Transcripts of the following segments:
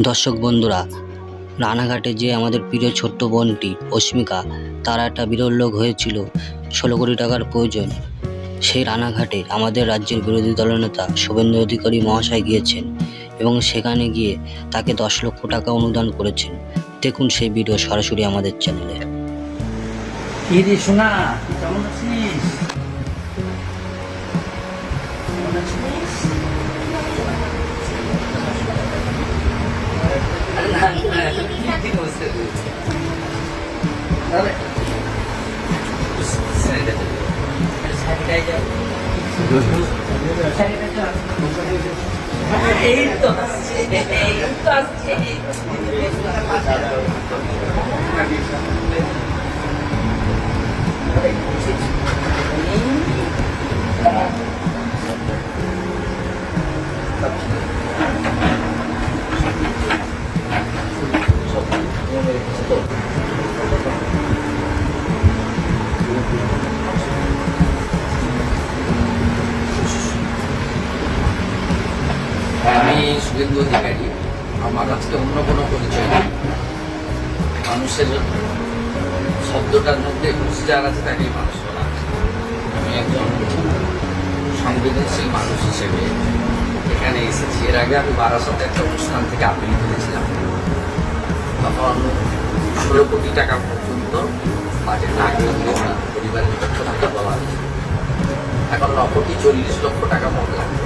দর্শক বন্ধুরা, রানাঘাটে যে আমাদের প্রিয় ছোট্ট বোনটি অস্মিকা তার একটা বিরল লোক হয়েছিল, ষোলো কোটি টাকার প্রয়োজন। সেই রানাঘাটে আমাদের রাজ্যের বিরোধী দলনেতা শুভেন্দু অধিকারী মহাশয় গিয়েছেন এবং সেখানে গিয়ে তাকে দশ লক্ষ টাকা অনুদান করেছেন। দেখুন সেই ভিডিও সরাসরি আমাদের চ্যানেলে। কেমন আছিস? এই তো আসছে, এই তো আসছে। আমি শুভেন্দু অধিকারী। আমার আজকে অন্য কোনো পরিচয় নেই। মানুষের শব্দটার মধ্যে হুঁশিয়ার আছে তাকেই মানুষ বলা আমি একজন সংবেদনশীল মানুষ হিসেবে এখানে এসেছি। এর আগে আমি বারাসতে একটা অনুষ্ঠান থেকে আপিল করেছিলাম। তখন ষোলো কোটি টাকা পর্যন্ত বাজেট আগে পরিবারের পক্ষ থেকে বলা হয়েছে। এখন ন কোটি চল্লিশ লক্ষ টাকা মতো লাগবে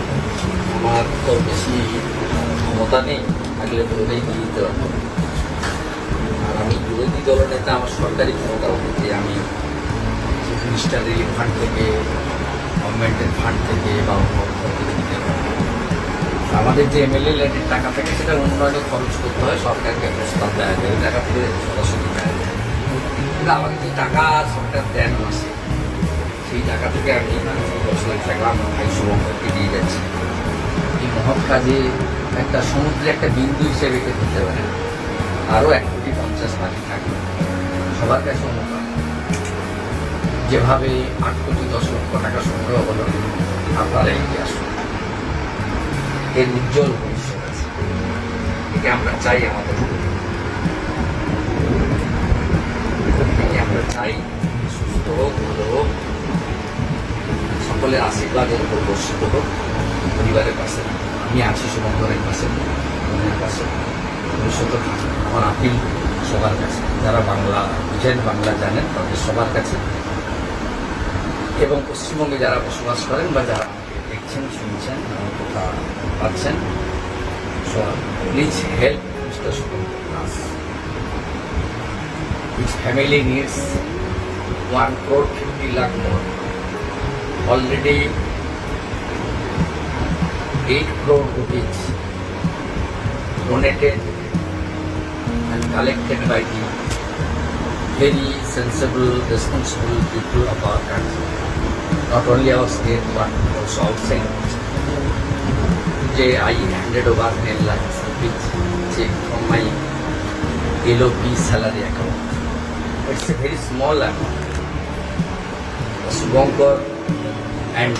আমার তো বেশি ক্ষমতা নেই থাকলে তো ওটাই দিয়ে দিতে পারব আর আমি বিরোধী দলনেতা আমার সরকারি ক্ষমতা যে আমি মিনিস্টার রিলিফ ফান্ড থেকে গভর্নমেন্টের ফান্ড থেকে বা অন্য থেকে দিতে পারব আমাদের যে এমএলএ ল্যান্ডের টাকা থাকে সেটা উন্নয়নে খরচ করতে হয় সরকারকে প্রস্তাব দেওয়া যায় টাকা থেকে সরাসরি দেওয়া যায় কিন্তু আমাকে যে টাকা সরকার দেন মাসে সেই টাকা থেকে আমি দশ লাখ টাকা আমার ভাই শুভঙ্করকে কাজে একটা সমুদ্রে একটা বিন্দু হিসেবে একে ধরতে পারেন। আরও এক কোটি পঞ্চাশ বাকি থাকে সবার কাছে অনুপ্রাণ যেভাবে আট কোটি, দশ লক্ষ টাকা সংগ্রহ হলো, আপনারা এগিয়ে আসুন। এর উজ্জ্বল ভবিষ্যৎ আছে। একে আমরা চাই আমাদের। একে আমরা চাই সুস্থ হোক, ভালো হোক। সকলের আশীর্বাদের উপর বর্ষিত হোক। পরিবারের পাশে আমি আছি শুভঙ্করের পাশে বোনের পাশে। ভবিষ্যতে আমার আপিল সবার কাছে। যারা বাংলা বুঝেন বাংলা জানেন, তাদের সবার কাছে। এবং পশ্চিমবঙ্গে যারা বসবাস করেন বা যারা দেখছেন, শুনছেন, আমার কথা পাচ্ছেন please help mister Shubhankar Das. His family needs one crore fifty. Already eight crore rupees donated and collected by the very sensible, responsible people of our country. Not only our state but also outside. Today I handed over 10 lakhs rupees check from my LOP salary account. It's a very small amount. Subankar and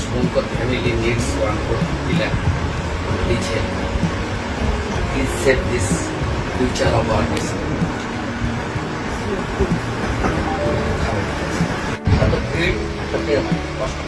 Shumko family needs one crore pillar lakh. Please save this future of our nation. এত এত কষ্ট